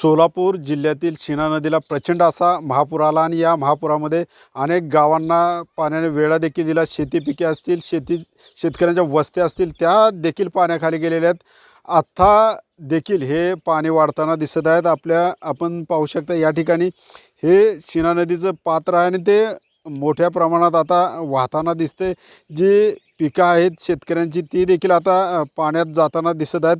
सोलापूर जिल्ह्यातील शिना नदीला प्रचंड असा महापूर आला आणि या महापुरामध्ये अनेक गावांना पाण्याने वेळा देखील दिला. शेती पिके असतील शेती शेतकऱ्यांच्या वस्त्या असतील त्या देखील पाण्याखाली गेलेल्या आहेत. आत्ता देखील हे पाणी वाढताना दिसत आहेत. आपल्या आपण पाहू शकता या ठिकाणी हे शिना नदीचं पात्र आहे आणि ते मोठ्या प्रमाणात आता वाहताना दिसते जी पिकं आहेत शेतकऱ्यांची ती देखील आता पाण्यात जाताना दिसत आहेत.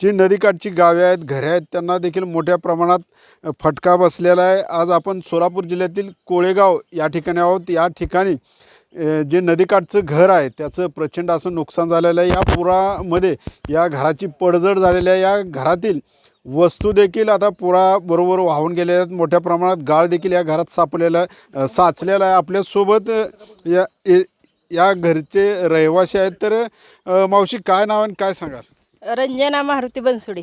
जी नदीकाठची गावे आहेत घरे आहेत त्यांना देखील मोठ्या प्रमाणात फटका बसलेला आहे. आज आपण सोलापूर जिल्ह्यातील कोळेगाव या ठिकाणी आहोत. या ठिकाणी जे नदीकाठचं घर आहे त्याचं प्रचंड असं नुकसान झालेलं आहे. या पुरामध्ये या घराची पडझड झालेली आहे. या घरातील वस्तू देखील आता पुराबरोबर वाहून गेलेल्या आहेत. मोठ्या प्रमाणात गाळ देखील या घरात सापलेला आहे साचलेला आहे. आपल्यासोबत या ए- या घरचे रहिवासी आहेत. तर मावशी काय नाव आणि काय सांगाल? रंजना मारुती बनसोडे.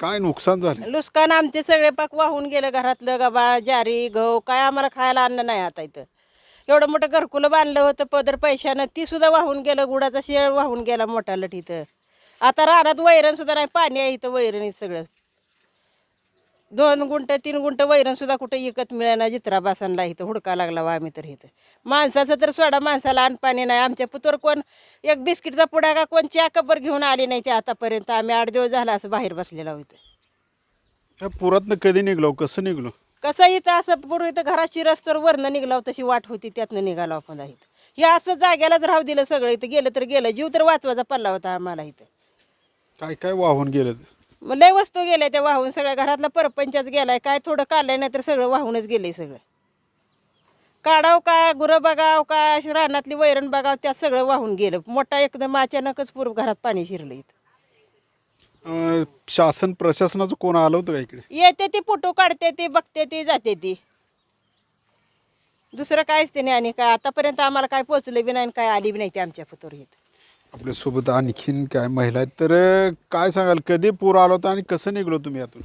काय नुकसान झालं? लुस्कान आमचे सगळे पाक वाहून गेलं घरातलं गबाळ जारी गहू काय आम्हाला खायला अन्न नाही आता इथं. एवढं मोठं घरकुलं बांधलं होतं पदर पैशानं ती सुद्धा वाहून गेलं गुडाचा शेळ वाहून गेला मोठा लट इथं आता रानात वैरण सुद्धा नाही पाणी आहे इथं वैरणीत सगळं. दोन गुंट तीन गुंट वैरण सुद्धा कुठं विकत मिळेना जित्रा बासांना इथं हुडका लागला वा आम्ही तर इथं. माणसाचं तर सोडा माणसाला अन्न पाणी नाही. आमच्या पुतोर कोण एक बिस्किटचा पुडा का कोण च्या कबर घेऊन आले नाही ते आतापर्यंत. आम्ही आठ दिवस झाला असं बाहेर बसलेला होतो या पुरातनं कधी निघलो? कसं निघलो? कसं इथं असं पूर्वी तर घराची रस्त्यावर वरनं निघलाव तशी वाट होती त्यातनं निघालो आपण इथं. हे असं जाग्यालाच राहू दिलं सगळं. इथं गेलं तर गेलं जीव तर वाचवायचा पडला होता आम्हाला इथं. काय काय वाहून गेलं? मग लय वस्तू गेल्या त्या वाहून सगळ्या घरातला परपंचच गेलाय. काय थोडं काढलंय नाही तर सगळं वाहूनच गेलंय सगळं. काढाव का गुरं बघाव का रानातली वैरण बघाव त्यात सगळं वाहून गेलं. मोठा एकदम अचानकच पूर्व घरात पाणी शिरलं इथं. अं, शासन प्रशासनाचं कोण आलं होतं का इकडे? येते ती फोटो काढते ती बघते ती जाते ती. दुसरं काहीच ते नाही आणि काय आतापर्यंत आम्हाला काय पोचलं बी नाही आणि काय आली बी नाही ते आमच्या फोटोवर येत आपल्यासोबत आणखीन काय महिला आहेत? तर काय सांगाल कधी पूर आला होता आणि कसं निघलो तुम्ही यातून?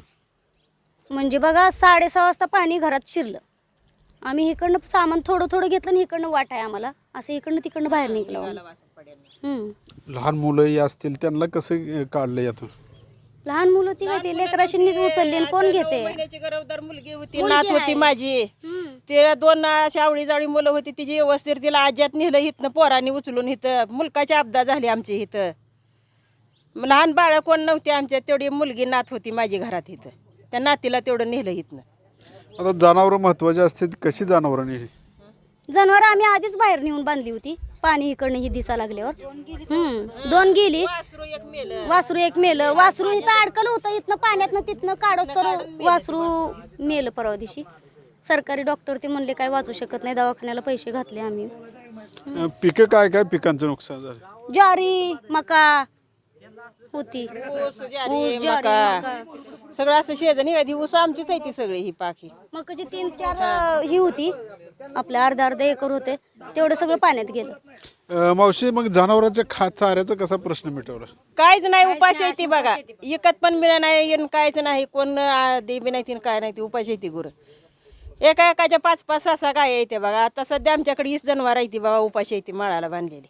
म्हणजे बघा साडेसहा वाजता पाणी घरात शिरलं. आम्ही इकडनं सामान थोडं थोडं घेतलं आणि इकडनं वाट आहे आम्हाला. असं इकडनं तिकडनं बाहेर निघलो. हम्म. लहान मुलंही असतील त्यांना कसं काढलं यातून? लहान मुलं ती काय ते लेकराशींनीच उचलली आणि कोण घेते? महिन्याची गरोदर मुलगी होती नात होती. माझी. हम्म. ते दोन अशी आवळी जाळी मुलं होती तिची व्यवस्थित तिला आज्यात नेलं इथनं पोरांनी उचलून इथं मुलकाची अपदा झाली आमची इथं. लहान बाळं कोण नव्हती आमच्या तेवढी मुलगी नात होती माझी घरात इथं. त्या नातीला तेवढं नेलं इथनं. आता जनावरं महत्वाची असतील कशी जनावरं नेली? जनावर आम्ही आधीच बाहेर नेऊन बांधली होती पाणी इकडनं ही दिसा लागल्यावर. हम्म. दोन गेली. वासरू एक मेलं. वासरू एक मेलं. वासरू इथं अडकलं होतं इथनं पाण्यातनं तिथनं काढत तर वासरू मेलं परवा दिवशी. सरकारी डॉक्टर ते म्हणले काय वाचू शकत नाही दवाखान्याला पैसे घातले आम्ही. अं, पिकं काय काय पिकांचं नुकसान झालं? ज्वारी मका होती. ऊस, ज्वारी, ऊस, ज्वारी, मका. सगळं असं शेजारी आधी ऊस आमचीच आहे ती सगळी ही पाखी मकाची तीन चार अं, ही होती. आपल्या अर्धा अर्धा एकर होते. तेवढं सगळं पाण्यात गेलं. अं, मावशी मग जनावरांच्या खा चाऱ्याचा कसा प्रश्न मिटवला? काहीच नाही उपाशी आहे ती बघा. विकत पण मिळत नाही आणि काहीच नाही. कोण दे बी नाही ती काय नाही ती उपाशी आहे ती गुरं. एका एकाच्या पाच पाच सहा सहा गाय येते बघा. आता सध्या आमच्याकडे वीस जनावर आहे ती बघा उपाशी आहे ती माळाला बांधलेली.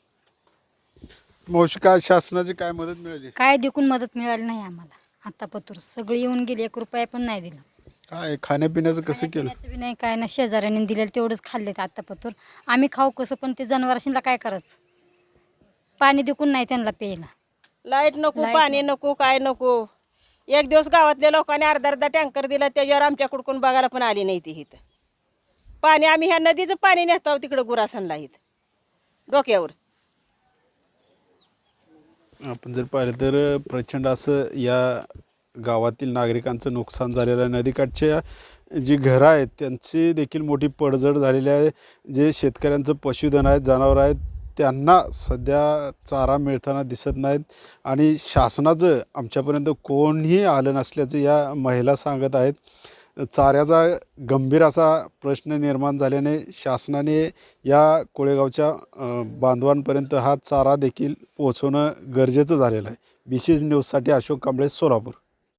मावशी काय शासनाची काय मदत मिळाली? काय देखून मदत मिळाली नाही आम्हाला. आता पत्र सगळी येऊन गेली एक रुपया पण नाही दिला. काय खाण्यापिण्याचं कसं केलं? बी नाही काय नाही. शेजाऱ्यांनी दिलेलं तेवढंच खाल्लेत आता पत्र. आम्ही खाऊ कसं पण ते जनावरांशीला काय करायचं? पाणी देखून नाही त्यांना प्यायला. लाइट नको पाणी नको काय नको? एक दिवस गावातल्या लोकांनी अर्धा अर्धा टँकर दिला त्याच्यावर आमच्याकडून बघायला पण आली नाही ती इथं. पाणी आम्ही ह्या नदीचं पाणी नेतो तिकडं गुरासनला इथं डोक्यावर. आपण जर पाहिलं तर प्रचंड असं या गावातील नागरिकांचं नुकसान झालेलं आहे. नदीकाठच्या जी घरं आहेत त्यांची देखील मोठी पडझड झालेली आहे. जे शेतकऱ्यांचं पशुधन आहेत जनावरं आहेत त्यांना सध्या चारा मिळताना दिसत नाहीत. आणि शासनाचं आमच्यापर्यंत कोणीही आलं नसल्याचं या महिला सांगत आहेत. चाऱ्याचा गंभीर असा प्रश्न निर्माण झाल्याने शासनाने या कोळेगावच्या बांधवांपर्यंत हा चारा देखील पोहोचवणं गरजेचं झालेलं आहे. विशेष न्यूजसाठी अशोक कांबळे सोलापूर.